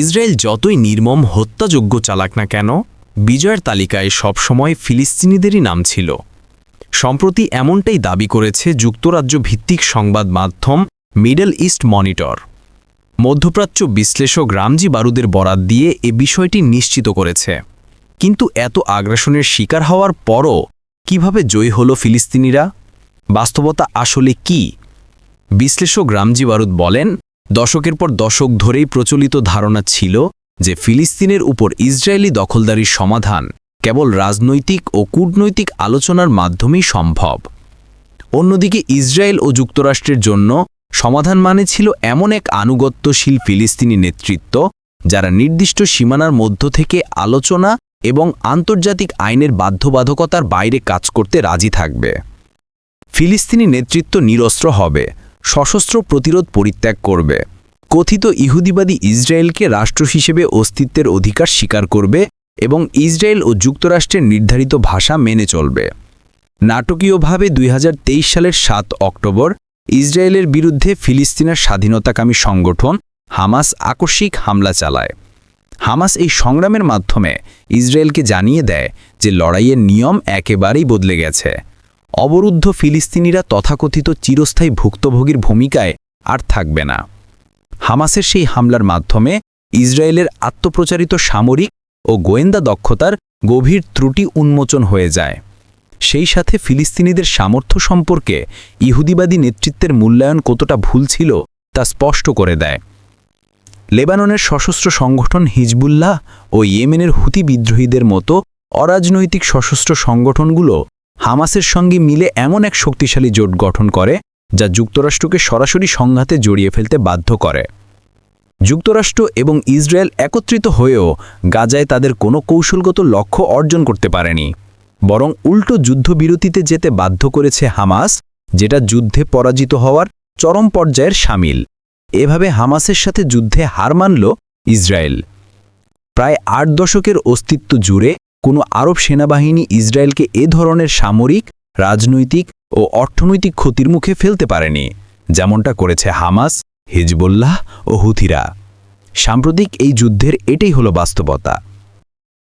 Israel যতই নির্মম হত্যাযোগ্য চালাক না কেন, বিজয়ের তালিকায় সবসময় ফিলিস্তিনিদেরই নাম ছিল। সম্প্রতি এমনটাই দাবি করেছে যুক্তরাজ্য ভিত্তিক সংবাদ মাধ্যম মিডল ইস্ট মনিটর। মধ্যপ্রাচ্য বিশ্লেষক রামজি বারুদের বরাত দিয়ে এ বিষয়টি নিশ্চিত করেছে। কিন্তু এত আগ্রাসনের শিকার হওয়ার পরও কীভাবে জয়ী হল ফিলিস্তিনিরা? বাস্তবতা আসলে কি? বিশ্লেষক রামজি বারুদ বলেন দশকের পর দশক ধরেই প্রচলিত ধারণা ছিল যে ফিলিস্তিনের উপর ইসরায়েলি দখলদারির সমাধান কেবল রাজনৈতিক ও কূটনৈতিক আলোচনার মাধ্যমেই সম্ভব। অন্যদিকে ইসরায়েল ও যুক্তরাষ্ট্রের জন্য সমাধান মানে ছিল এমন এক আনুগত্যশীল ফিলিস্তিনি নেতৃত্ব যারা নির্দিষ্ট সীমানার মধ্য থেকে আলোচনা এবং আন্তর্জাতিক আইনের বাধ্যবাধকতার বাইরে কাজ করতে রাজি থাকবে। ফিলিস্তিনি নেতৃত্ব নিরস্ত্র হবে সশস্ত্র প্রতিরোধ পরিত্যাগ করবে। কথিত ইহুদিবাদী ইসরায়েলকে রাষ্ট্র হিসেবে অস্তিত্বের অধিকার স্বীকার করবে এবং ইসরায়েল ও যুক্তরাষ্ট্রের নির্ধারিত ভাষা মেনে চলবে। নাটকীয়ভাবে দুই হাজার তেইশ সালের সাত অক্টোবর, ইসরায়েলের বিরুদ্ধে ফিলিস্তিনের স্বাধীনতাকামী সংগঠন হামাস আকস্মিক হামলা চালায়। হামাস এই সংগ্রামের মাধ্যমে ইসরায়েলকে জানিয়ে দেয় যে লড়াইয়ের নিয়ম একেবারেই বদলে গেছে। অবরুদ্ধ ফিলিস্তিনিরা তথাকথিত চিরস্থায়ী ভুক্তভোগীর ভূমিকায় আর থাকবে না। হামাসের সেই হামলার মাধ্যমে ইসরায়েলের আত্মপ্রচারিত সামরিক ও গোয়েন্দা দক্ষতার গভীর ত্রুটি উন্মোচন হয়ে যায়। সেই সাথে ফিলিস্তিনিদের সামর্থ্য সম্পর্কে ইহুদিবাদী নেতৃত্বের মূল্যায়ন কতটা ভুল ছিল তা স্পষ্ট করে দেয়। লেবাননের সশস্ত্র সংগঠন হিজবুল্লাহ ও ইয়েমেনের হুতি বিদ্রোহীদের মতো অরাজনৈতিক সশস্ত্র সংগঠনগুলো হামাসের সঙ্গে মিলে এমন এক শক্তিশালী জোট গঠন করে, যা যুক্তরাষ্ট্রকে সরাসরি সংঘাতে জড়িয়ে ফেলতে বাধ্য করে। যুক্তরাষ্ট্র এবং ইসরায়েল একত্রিত হয়েও গাজায় তাদের কোনো কৌশলগত লক্ষ্য অর্জন করতে পারেনি, বরং উল্টো যুদ্ধবিরতিতে যেতে বাধ্য করেছে হামাস, যেটা যুদ্ধে পরাজিত হওয়ার চরম পর্যায়ের সামিল। এভাবে হামাসের সাথে যুদ্ধে হার মানল ইসরায়েল। প্রায় আট দশকের অস্তিত্ব জুড়ে কোনো আরব সেনাবাহিনী ইসরায়েলকে এ ধরনের সামরিক, রাজনৈতিক ও অর্থনৈতিক ক্ষতির মুখে ফেলতে পারেনি, যেমনটা করেছে হামাস, হিজবুল্লাহ ও হুথিরা। সাম্প্রতিক এই যুদ্ধের এটাই হলো বাস্তবতা।